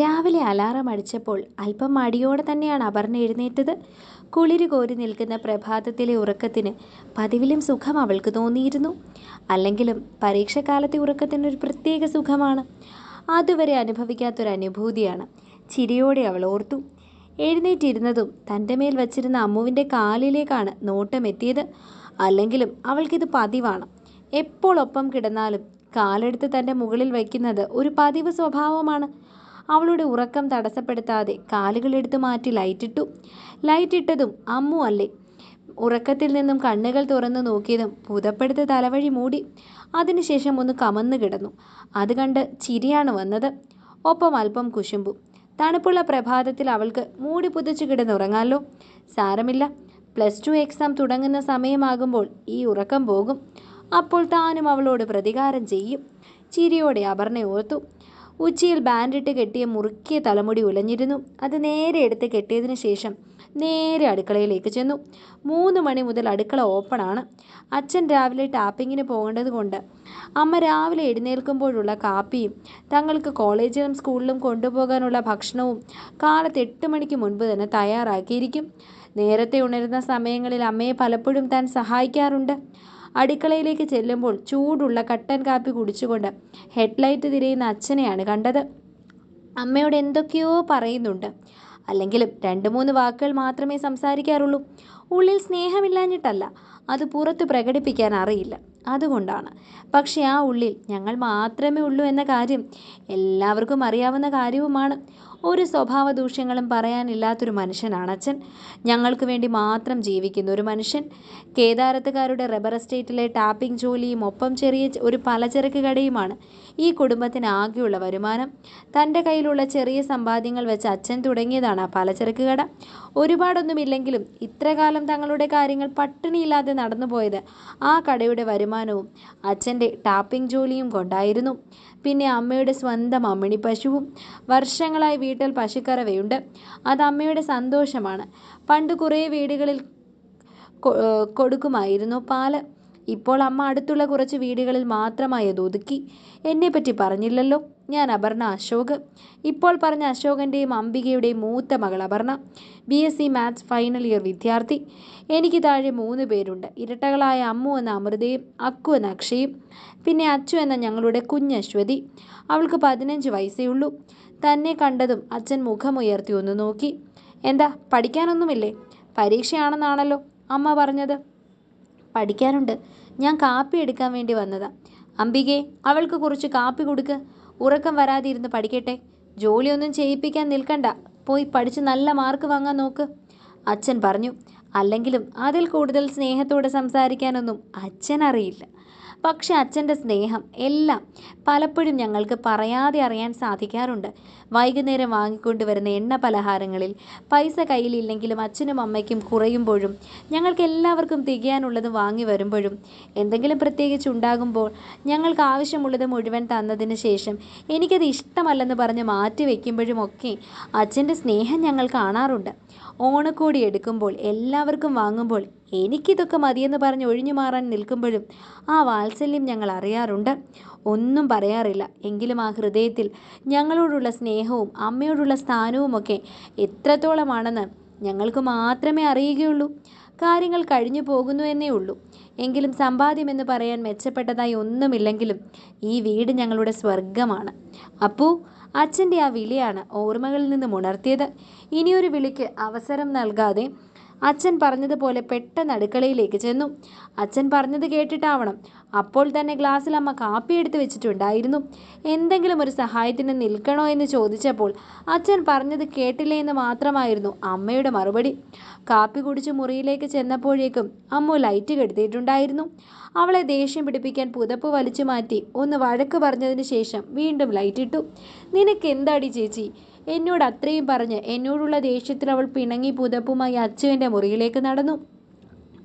രാവിലെ അലാറം അടിച്ചപ്പോൾ അല്പം മടിയോടെ തന്നെയാണ് അപർണ എഴുന്നേറ്റത്. കുളിര് കോരി നിൽക്കുന്ന പ്രഭാതത്തിലെ ഉറക്കത്തിന് പതിവിലും സുഖം അവൾക്ക് തോന്നിയിരുന്നു. അല്ലെങ്കിലും പരീക്ഷക്കാലത്തെ ഉറക്കത്തിനൊരു പ്രത്യേക സുഖമാണ്. അതുവരെ അനുഭവിക്കാത്തൊരു അനുഭൂതിയാണ്. ചിരിയോടെ അവൾ ഓർത്തു. എഴുന്നേറ്റിരുന്നതും തന്റെ മേൽ വച്ചിരുന്ന അമ്മുവിന്റെ കാലിലേക്കാണ് നോട്ടമെത്തിയത് അല്ലെങ്കിലും അവൾക്കിത് പതിവാണ്. എപ്പോൾ ഒപ്പം കിടന്നാലും കാലെടുത്ത് തന്റെ മുകളിൽ വയ്ക്കുന്നത് ഒരു പതിവ് സ്വഭാവമാണ്. അവളുടെ ഉറക്കം തടസ്സപ്പെടുത്താതെ കാലുകളെടുത്ത് മാറ്റി ലൈറ്റിട്ടു ലൈറ്റിട്ടതും അമ്മു അല്ലേ? ഉറക്കത്തിൽ നിന്നും കണ്ണുകൾ തുറന്നു നോക്കിയതും പുതപ്പെടുത്ത തലവഴി മൂടി. അതിനുശേഷം ഒന്ന് കമന്നു കിടന്നു. അത് കണ്ട് ചിരിയാണ് വന്നത്. ഒപ്പം അല്പം കുശുമ്പു. തണുപ്പുള്ള പ്രഭാതത്തിൽ അവൾക്ക് മൂടി പുതച്ചു കിടന്നുറങ്ങാലോ? സാരമില്ല. പ്ലസ് ടു എക്സാം തുടങ്ങുന്ന സമയമാകുമ്പോൾ ഈ ഉറക്കം പോകും. അപ്പോൾ താനും അവളോട് പ്രതികാരം ചെയ്യും. ചിരിയോടെ അപർണ ഓർത്തു. ഉച്ചിയിൽ ബാൻഡിട്ട് കെട്ടിയ മുറുക്കിയ തലമുടി ഉലഞ്ഞിരുന്നു. അത് നേരെ എടുത്ത് കെട്ടിയതിനു ശേഷം നേരെ അടുക്കളയിലേക്ക് ചെന്നു. മൂന്ന് മണി മുതൽ അടുക്കള ഓപ്പണാണ് അച്ഛൻ രാവിലെ ടാപ്പിങ്ങിന് പോകേണ്ടത് കൊണ്ട് അമ്മ രാവിലെ എഴുന്നേൽക്കുമ്പോഴുള്ള കാപ്പിയും തങ്ങൾക്ക് കോളേജിലും സ്കൂളിലും കൊണ്ടുപോകാനുള്ള ഭക്ഷണവും കാലത്ത് എട്ട് മണിക്ക് മുൻപ് തന്നെ തയ്യാറാക്കിയിരിക്കും. നേരത്തെ ഉണരുന്ന സമയങ്ങളിൽ അമ്മയെ പലപ്പോഴും താൻ സഹായിക്കാറുണ്ട്. അടുക്കളയിലേക്ക് ചെല്ലുമ്പോൾ ചൂടുള്ള കട്ടൻ കാപ്പി കുടിച്ചുകൊണ്ട് ഹെഡ്ലൈറ്റ് തിരയുന്ന അച്ഛനെയാണ് കണ്ടത്. അമ്മയോട് എന്തൊക്കെയോ പറയുന്നുണ്ട്. അല്ലെങ്കിലും രണ്ട് മൂന്ന് വാക്കുകൾ മാത്രമേ സംസാരിക്കാറുള്ളൂ. ഉള്ളിൽ സ്നേഹമില്ലാഞ്ഞിട്ടല്ല അത് പുറത്ത് പ്രകടിപ്പിക്കാൻ അറിയില്ല. അതുകൊണ്ടാണ്. പക്ഷേ ആ ഉള്ളിൽ ഞങ്ങൾ മാത്രമേ ഉള്ളൂ എന്ന കാര്യം എല്ലാവർക്കും അറിയാവുന്ന കാര്യവുമാണ്. ഒരു സ്വഭാവ ദൂഷ്യങ്ങളും പറയാനില്ലാത്തൊരു മനുഷ്യനാണ് അച്ഛൻ. ഞങ്ങൾക്ക് വേണ്ടി മാത്രം ജീവിക്കുന്ന ഒരു മനുഷ്യൻ. കേദാരത്തുകാരുടെ റബ്ബർ എസ്റ്റേറ്റിലെ ടാപ്പിംഗ് ജോലിയും ഒപ്പം ചെറിയ ഒരു പലചരക്ക് കടയുമാണ് ഈ കുടുംബത്തിന് ആകെയുള്ള വരുമാനം. തന്റെ കയ്യിലുള്ള ചെറിയ സമ്പാദ്യങ്ങൾ വെച്ച് അച്ഛൻ തുടങ്ങിയതാണ് ആ പലചരക്ക് കട. ഒരുപാടൊന്നുമില്ലെങ്കിലും ഇത്രകാലം തങ്ങളുടെ കാര്യങ്ങൾ പട്ടിണിയില്ലാതെ നടന്നുപോയത് ആ കടയുടെ വരുമാനവും അച്ഛന്റെ ടാപ്പിംഗ് ജോലിയും കൊണ്ടായിരുന്നു. പിന്നെ അമ്മയുടെ സ്വന്തം അമ്മിണി പശുവും വർഷങ്ങളായി വീട്ടിൽ പശുക്കറവയുണ്ട്. അത് അമ്മയുടെ സന്തോഷമാണ്. പണ്ട് കുറേ വീടുകളിൽ കൊടുക്കുമായിരുന്നു. പാൽ ഇപ്പോൾ അമ്മ അടുത്തുള്ള കുറച്ച് വീടുകളിൽ മാത്രമായി അത് ഒതുക്കി. എന്നെപ്പറ്റി പറഞ്ഞില്ലല്ലോ. ഞാൻ അപർണ അശോക്. ഇപ്പോൾ പറഞ്ഞ അശോകന്റെയും അംബികയുടെയും മൂത്ത മകൾ Aparna. B S C maths final year വിദ്യാർത്ഥി. എനിക്ക് താഴെ മൂന്ന് പേരുണ്ട്. ഇരട്ടകളായ അമ്മു എന്ന അമൃതയും അക്കു എന്ന അക്ഷയും പിന്നെ അച്ചു എന്ന ഞങ്ങളുടെ കുഞ്ഞശ്വതി അവൾക്ക് പതിനഞ്ച് വയസ്സേ ഉള്ളൂ. തന്നെ കണ്ടതും അച്ഛൻ മുഖമുയർത്തി ഒന്ന് നോക്കി. എന്താ പഠിക്കാനൊന്നുമില്ലേ? പരീക്ഷയാണെന്നാണല്ലോ അമ്മ പറഞ്ഞത്. പഠിക്കാനുണ്ട്. ഞാൻ കാപ്പി എടുക്കാൻ വേണ്ടി വന്നതാ. അംബികെ അവൾക്ക് കുറച്ച് കാപ്പി കൊടുക്ക്. ഉറക്കം വരാതെ ഇരുന്ന് പഠിക്കട്ടെ. ജോലിയൊന്നും ചെയ്യിപ്പിക്കാൻ നിൽക്കണ്ട. പോയി പഠിച്ച് നല്ല മാർക്ക് വാങ്ങാൻ നോക്ക്. അച്ഛൻ പറഞ്ഞു അല്ലെങ്കിലും അതിൽ കൂടുതൽ സ്നേഹത്തോടെ സംസാരിക്കാനൊന്നും അച്ഛൻ അറിയില്ല പക്ഷെ അച്ഛന്റെ സ്നേഹം എല്ലാം പലപ്പോഴും ഞങ്ങൾക്ക് പറയാതെ അറിയാൻ സാധിക്കാറുണ്ട്. വൈകുന്നേരം വാങ്ങിക്കൊണ്ടുവരുന്ന എണ്ണ പലഹാരങ്ങളിൽ പൈസ കയ്യിലില്ലെങ്കിലും അച്ഛനും അമ്മയ്ക്കും കുറയുമ്പോഴും ഞങ്ങൾക്ക് എല്ലാവർക്കും തികയാനുള്ളത് വാങ്ങി വരുമ്പോഴും എന്തെങ്കിലും പ്രത്യേകിച്ച് ഉണ്ടാകുമ്പോൾ ഞങ്ങൾക്ക് ആവശ്യമുള്ളത് മുഴുവൻ തന്നതിന് ശേഷം എനിക്കത് ഇഷ്ടമല്ലെന്ന് പറഞ്ഞ് മാറ്റി വയ്ക്കുമ്പോഴും ഒക്കെ അച്ഛന്റെ സ്നേഹം ഞങ്ങൾ കാണാറുണ്ട്. ഓണക്കോടി എടുക്കുമ്പോൾ എല്ലാവർക്കും വാങ്ങുമ്പോൾ എനിക്കിതൊക്കെ മതിയെന്ന് പറഞ്ഞ് ഒഴിഞ്ഞു മാറാൻ നിൽക്കുമ്പോഴും ആ വാത്സല്യം ഞങ്ങൾ അറിയാറുണ്ട്. ഒന്നും പറയാറില്ല. എങ്കിലും ആ ഹൃദയത്തിൽ ഞങ്ങളോടുള്ള സ്നേഹവും അമ്മയോടുള്ള സ്ഥാനവുമൊക്കെ എത്രത്തോളമാണെന്ന് ഞങ്ങൾക്ക് മാത്രമേ അറിയുകയുള്ളൂ. കാര്യങ്ങൾ കഴിഞ്ഞു പോകുന്നു എന്നേ ഉള്ളൂ. എങ്കിലും സമ്പാദ്യമെന്ന് പറയാൻ മെച്ചപ്പെട്ടതായി ഒന്നുമില്ലെങ്കിലും ഈ വീട് ഞങ്ങളുടെ സ്വർഗമാണ് അപ്പൂ അച്ഛന്റെ ആ വിളിയാണ് ഓർമ്മകളിൽ നിന്നും ഉണർത്തിയത്. ഇനിയൊരു വിളിക്ക് അവസരം നൽകാതെ അച്ഛൻ പറഞ്ഞതുപോലെ പെട്ടെന്ന് അടുക്കളയിലേക്ക് ചെന്നു. അച്ഛൻ പറഞ്ഞത് കേട്ടിട്ടാവണം. അപ്പോൾ തന്നെ ഗ്ലാസ്സിൽ അമ്മ കാപ്പി എടുത്ത് വെച്ചിട്ടുണ്ടായിരുന്നു. എന്തെങ്കിലും ഒരു സഹായത്തിന് നിൽക്കണോ എന്ന് ചോദിച്ചപ്പോൾ അച്ഛൻ പറഞ്ഞത് കേട്ടില്ലേ എന്ന് മാത്രമായിരുന്നു അമ്മയുടെ മറുപടി. കാപ്പി കുടിച്ച് മുറിയിലേക്ക് ചെന്നപ്പോഴേക്കും അമ്മ ലൈറ്റ് കെടുത്തിയിട്ടുണ്ടായിരുന്നു. അവളെ ദേഷ്യം പിടിപ്പിക്കാൻ പുതപ്പ് വലിച്ചു മാറ്റി ഒന്ന് വഴക്ക് പറഞ്ഞതിന് ശേഷം വീണ്ടും ലൈറ്റ് ഇട്ടു. നിനക്ക് എന്താടി ചേച്ചി? എന്നോട് അത്രയും പറഞ്ഞ് എന്നോടുള്ള ദേഷ്യത്തിൽ അവൾ പിണങ്ങി പുതപ്പുമായി അച്ചുവിന്റെ മുറിയിലേക്ക് നടന്നു.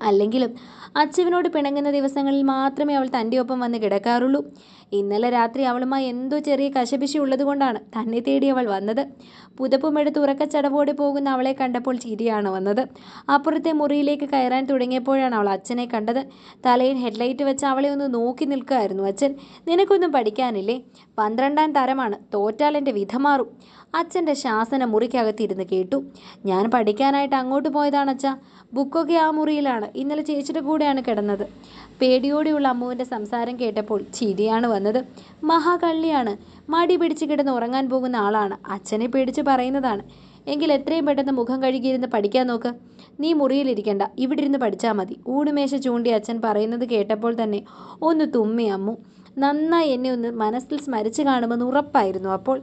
അല്ലെങ്കിലും അച്ചുവിനോട് പിണങ്ങുന്ന ദിവസങ്ങളിൽ മാത്രമേ അവൾ തന്റെ ഒപ്പം വന്ന് കിടക്കാറുള്ളൂ. ഇന്നലെ രാത്രി അവളുമായി എന്തോ ചെറിയ കശപിശി ഉള്ളതുകൊണ്ടാണ് തന്നെ തേടി അവൾ വന്നത്. പുതപ്പുമെടുത്ത് ഉറക്കച്ചടവോടെ പോകുന്ന അവളെ കണ്ടപ്പോൾ ചിരിയാണ് വന്നത്. അപ്പുറത്തെ മുറിയിലേക്ക് കയറാൻ തുടങ്ങിയപ്പോഴാണ് അവൾ അച്ഛനെ കണ്ടത്. തലയിൽ ഹെഡ്ലൈറ്റ് വെച്ച് അവളെ ഒന്ന് നോക്കി നിൽക്കുകയായിരുന്നു അച്ഛൻ. നിനക്കൊന്നും പഠിക്കാനില്ലേ? പന്ത്രണ്ടാം തരമാണ്. തോറ്റാൽ എന്റെ വിധമാറും അച്ഛന്റെ ശാസന മുറിക്കകത്തിരുന്ന് കേട്ടു. ഞാൻ പഠിക്കാനായിട്ട് അങ്ങോട്ട് പോയതാണ് അച്ഛ ബുക്കൊക്കെ ആ മുറിയിലാണ്. ഇന്നലെ ചേച്ചിയുടെ കൂടെയാണ് കിടന്നത്. പേടിയോടെയുള്ള അമ്മുവിന്റെ സംസാരം കേട്ടപ്പോൾ ചിരിയാണ് വന്നത്. മഹാകള്ളിയാണ് മടി പിടിച്ച് കിടന്ന് ഉറങ്ങാൻ പോകുന്ന ആളാണ്. അച്ഛനെ പേടിച്ച് പറയുന്നതാണ്. എങ്കിൽ എത്രയും പെട്ടെന്ന് മുഖം കഴുകിയിരുന്ന് പഠിക്കാൻ നോക്ക്. നീ മുറിയിലിരിക്കണ്ട. ഇവിടെ ഇരുന്ന് പഠിച്ചാൽ മതി. ഊണുമേശ ചൂണ്ടി അച്ഛൻ പറയുന്നത് കേട്ടപ്പോൾ തന്നെ ഒന്ന് തുമ്മി അമ്മു. നന്നായി എന്നെ ഒന്ന് മനസ്സിൽ സ്മരിച്ചു കാണുമെന്ന് ഉറപ്പായിരുന്നു. അപ്പോൾ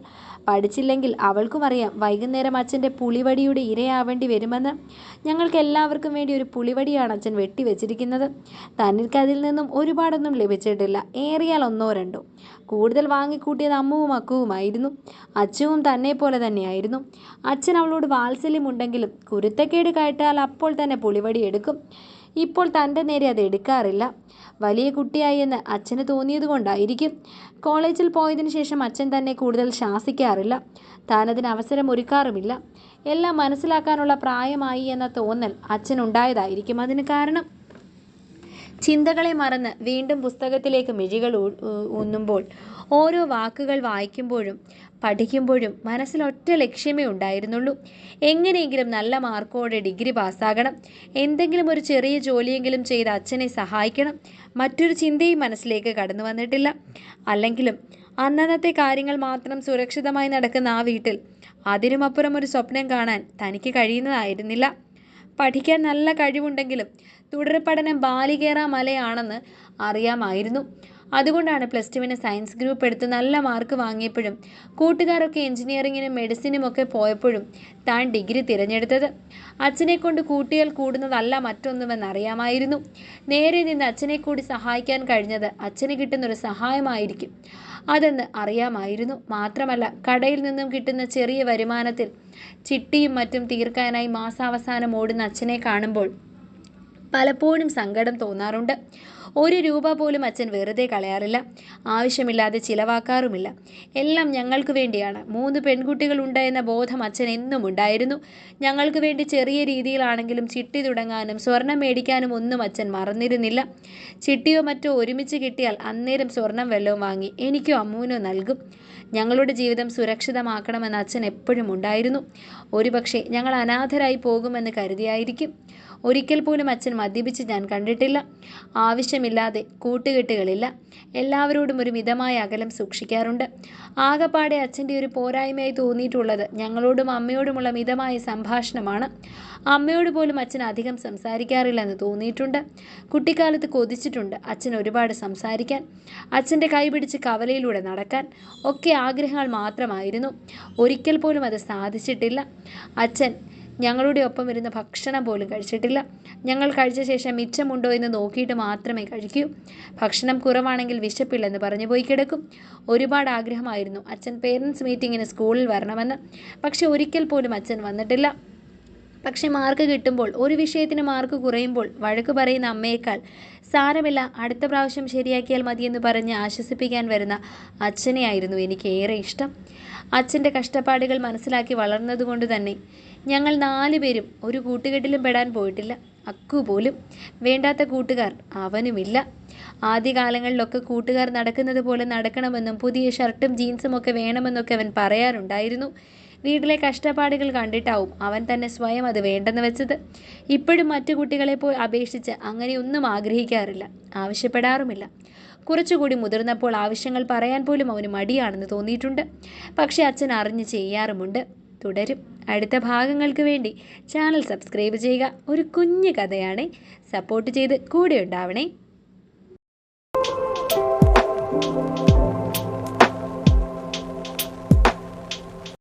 പഠിച്ചില്ലെങ്കിൽ അവൾക്കും അറിയാം വൈകുന്നേരം അച്ഛന്റെ പുളിവടിയുടെ ഇരയാവേണ്ടി വരുമെന്ന്. ഞങ്ങൾക്ക് എല്ലാവർക്കും വേണ്ടി ഒരു പുളിവടിയാണ് അച്ഛൻ വെട്ടിവെച്ചിരിക്കുന്നത്. തനിക്ക് അതിൽ നിന്നും ഒരുപാടൊന്നും ലഭിച്ചിട്ടില്ല. ഏറിയാൽ ഒന്നോ രണ്ടോ. കൂടുതൽ വാങ്ങിക്കൂട്ടിയത് അമ്മുവും അക്കുവുമായിരുന്നു. അച്ഛവും തന്നെ പോലെ തന്നെയായിരുന്നു. അച്ഛൻ അവളോട് വാത്സല്യമുണ്ടെങ്കിലും കുരുത്തക്കേട് കയറ്റാൽ അപ്പോൾ തന്നെ പുളിവടി എടുക്കും. ഇപ്പോൾ തന്റെ നേരെ അത് എടുക്കാറില്ല. വലിയ കുട്ടിയായെന്ന് അച്ഛന് തോന്നിയത് കൊണ്ടായിരിക്കും. കോളേജിൽ പോയതിനു ശേഷം അച്ഛൻ തന്നെ കൂടുതൽ ശാസിക്കാറില്ല. താനതിന് അവസരം ഒരുക്കാറുമില്ല. എല്ലാം മനസ്സിലാക്കാനുള്ള പ്രായമായി എന്ന തോന്നൽ അച്ഛനുണ്ടായതായിരിക്കും അതിന് കാരണം. ചിന്തകളെ മറന്ന് വീണ്ടും പുസ്തകത്തിലേക്ക് മിഴികൾ ഊന്നുമ്പോൾ ഓരോ വാക്കുകൾ വായിക്കുമ്പോഴും പഠിക്കുമ്പോഴും മനസ്സിൽ ഒറ്റ ലക്ഷ്യമേ ഉണ്ടായിരുന്നുള്ളൂ. എങ്ങനെയെങ്കിലും നല്ല മാർക്കോടെ ഡിഗ്രി പാസ്സാകണം. എന്തെങ്കിലും ഒരു ചെറിയ ജോലിയെങ്കിലും ചെയ്ത് അച്ഛനെ സഹായിക്കണം. മറ്റൊരു ചിന്തയും മനസ്സിലേക്ക് കടന്നു വന്നിട്ടില്ല. അല്ലെങ്കിലും അന്നന്നത്തെ കാര്യങ്ങൾ മാത്രം സുരക്ഷിതമായി നടക്കുന്ന ആ വീട്ടിൽ അതിനുമപ്പുറം ഒരു സ്വപ്നം കാണാൻ തനിക്ക് കഴിയുന്നതായിരുന്നില്ല. പഠിക്കാൻ നല്ല കഴിവുണ്ടെങ്കിലും തുടർ പഠനം ബാലികേറ മലയാണെന്ന് അറിയാമായിരുന്നു. അതുകൊണ്ടാണ് പ്ലസ് ടുവിന് സയൻസ് ഗ്രൂപ്പ് എടുത്ത് നല്ല മാർക്ക് വാങ്ങിയപ്പോഴും കൂട്ടുകാരൊക്കെ എഞ്ചിനീയറിങ്ങിനും മെഡിസിനും ഒക്കെ പോയപ്പോഴും താൻ ഡിഗ്രി തിരഞ്ഞെടുത്തത്. അച്ഛനെ കൊണ്ട് കൂട്ടിയാൽ കൂടുന്നതല്ല മറ്റൊന്നുമെന്ന് അറിയാമായിരുന്നു. നേരെ നിന്ന് അച്ഛനെ കൂടി സഹായിക്കാൻ കഴിഞ്ഞത് അച്ഛന് കിട്ടുന്നൊരു സഹായമായിരിക്കും. അതെന്ന് അറിയാമായിരുന്നു. മാത്രമല്ല കടയിൽ നിന്നും കിട്ടുന്ന ചെറിയ വരുമാനത്തിൽ ചിട്ടിയും മറ്റും തീർക്കാനായി മാസാവസാനം ഓടുന്ന അച്ഛനെ കാണുമ്പോൾ പലപ്പോഴും സങ്കടം തോന്നാറുണ്ട്. ഒരു രൂപ പോലും അച്ഛൻ വെറുതെ കളയാറില്ല. ആവശ്യമില്ലാതെ ചിലവാക്കാറുമില്ല. എല്ലാം ഞങ്ങൾക്ക് വേണ്ടിയാണ്. മൂന്ന് പെൺകുട്ടികളുണ്ട് എന്ന ബോധം അച്ഛൻ എന്നും ഉണ്ടായിരുന്നു. ഞങ്ങൾക്ക് വേണ്ടി ചെറിയ രീതിയിലാണെങ്കിലും ചിട്ടി തുടങ്ങാനും സ്വർണം മേടിക്കാനും ഒന്നും അച്ഛൻ മറന്നിരുന്നില്ല. ചിട്ടിയോ മറ്റോ ഒരുമിച്ച് കിട്ടിയാൽ അന്നേരം സ്വർണം വല്ലതും വാങ്ങി എനിക്കോ അമ്മൂനോ നൽകും. ഞങ്ങളുടെ ജീവിതം സുരക്ഷിതമാക്കണമെന്ന് അച്ഛൻ എപ്പോഴും ഉണ്ടായിരുന്നു. ഒരുപക്ഷെ ഞങ്ങൾ അനാഥരായി പോകുമെന്ന് കരുതിയായിരിക്കും. ഒരിക്കൽ പോലും അച്ഛൻ മദ്യപിച്ച് ഞാൻ കണ്ടിട്ടില്ല. ആവശ്യമില്ലാതെ കൂട്ടുകെട്ടുകളില്ല. എല്ലാവരോടും ഒരു മിതമായ അകലം സൂക്ഷിക്കാറുണ്ട്. ആകപ്പാടെ അച്ഛന്റെ ഒരു പോരായ്മയായി തോന്നിയിട്ടുള്ളത് ഞങ്ങളോടും അമ്മയോടുമുള്ള മിതമായ സംഭാഷണമാണ്. അമ്മയോട് പോലും അച്ഛൻ അധികം സംസാരിക്കാറില്ലെന്ന് തോന്നിയിട്ടുണ്ട്. കുട്ടിക്കാലത്ത് കൊതിച്ചിട്ടുണ്ട് അച്ഛൻ ഒരുപാട് സംസാരിക്കാൻ അച്ഛന്റെ കൈ പിടിച്ച് കവലയിലൂടെ നടക്കാൻ ഒക്കെ ആഗ്രഹങ്ങൾ മാത്രമായിരുന്നു. ഒരിക്കൽ പോലും അത് സാധിച്ചിട്ടില്ല. അച്ഛൻ ഞങ്ങളുടെ ഒപ്പം ഇരുന്ന് ഭക്ഷണം പോലും കഴിച്ചിട്ടില്ല. ഞങ്ങൾ കഴിച്ച ശേഷം മിച്ചമുണ്ടോ എന്ന് നോക്കിയിട്ട് മാത്രമേ കഴിക്കൂ. ഭക്ഷണം കുറവാണെങ്കിൽ വിശപ്പില്ലെന്ന് പറഞ്ഞു പോയി കിടക്കും. ഒരുപാട് ആഗ്രഹമായിരുന്നു അച്ഛൻ പേരൻസ് മീറ്റിങ്ങിന് സ്കൂളിൽ വരണമെന്ന്. പക്ഷെ ഒരിക്കൽ പോലും അച്ഛൻ വന്നിട്ടില്ല. പക്ഷെ മാർക്ക് കിട്ടുമ്പോൾ ഒരു വിഷയത്തിന് മാർക്ക് കുറയുമ്പോൾ വഴക്ക് പറയുന്ന അമ്മയേക്കാൾ സാരമില്ല. അടുത്ത പ്രാവശ്യം ശരിയാക്കിയാൽ മതിയെന്ന് പറഞ്ഞ് ആശ്വസിപ്പിക്കാൻ വരുന്ന അച്ഛനെയായിരുന്നു എനിക്ക് ഏറെ ഇഷ്ടം. അച്ഛന്റെ കഷ്ടപ്പാടുകൾ മനസ്സിലാക്കി വളർന്നതുകൊണ്ട് തന്നെ ഞങ്ങൾ നാലു പേരും ഒരു കൂട്ടുകെട്ടിലും പെടാൻ പോയിട്ടില്ല. അക്കു പോലും. വേണ്ടാത്ത കൂട്ടുകാർ അവനുമില്ല. ആദ്യകാലങ്ങളിലൊക്കെ കൂട്ടുകാർ നടക്കുന്നത് പോലെ നടക്കണമെന്നും പുതിയ ഷർട്ടും ജീൻസും ഒക്കെ വേണമെന്നൊക്കെ അവൻ പറയാറുണ്ടായിരുന്നു. വീട്ടിലെ കഷ്ടപ്പാടുകൾ കണ്ടിട്ടാവും അവൻ തന്നെ സ്വയം അത് വേണ്ടെന്ന് വെച്ചത്. ഇപ്പോഴും മറ്റു കുട്ടികളെ പോയി അപേക്ഷിച്ച് അങ്ങനെയൊന്നും ആഗ്രഹിക്കാറില്ല. ആവശ്യപ്പെടാറുമില്ല. കുറച്ചുകൂടി മുതിർന്നപ്പോൾ ആവശ്യങ്ങൾ പറയാൻ പോലും അവന് മടിയാണെന്ന് തോന്നിയിട്ടുണ്ട്. പക്ഷേ അച്ഛൻ അറിഞ്ഞ് ചെയ്യാറുമുണ്ട്. തുടരും. അടുത്ത ഭാഗങ്ങൾക്ക് വേണ്ടി ചാനൽ സബ്സ്ക്രൈബ് ചെയ്യുക. ഒരു കുഞ്ഞു കഥയാണ്. സപ്പോർട്ട് ചെയ്ത് കൂടെ ഉണ്ടാവണേ.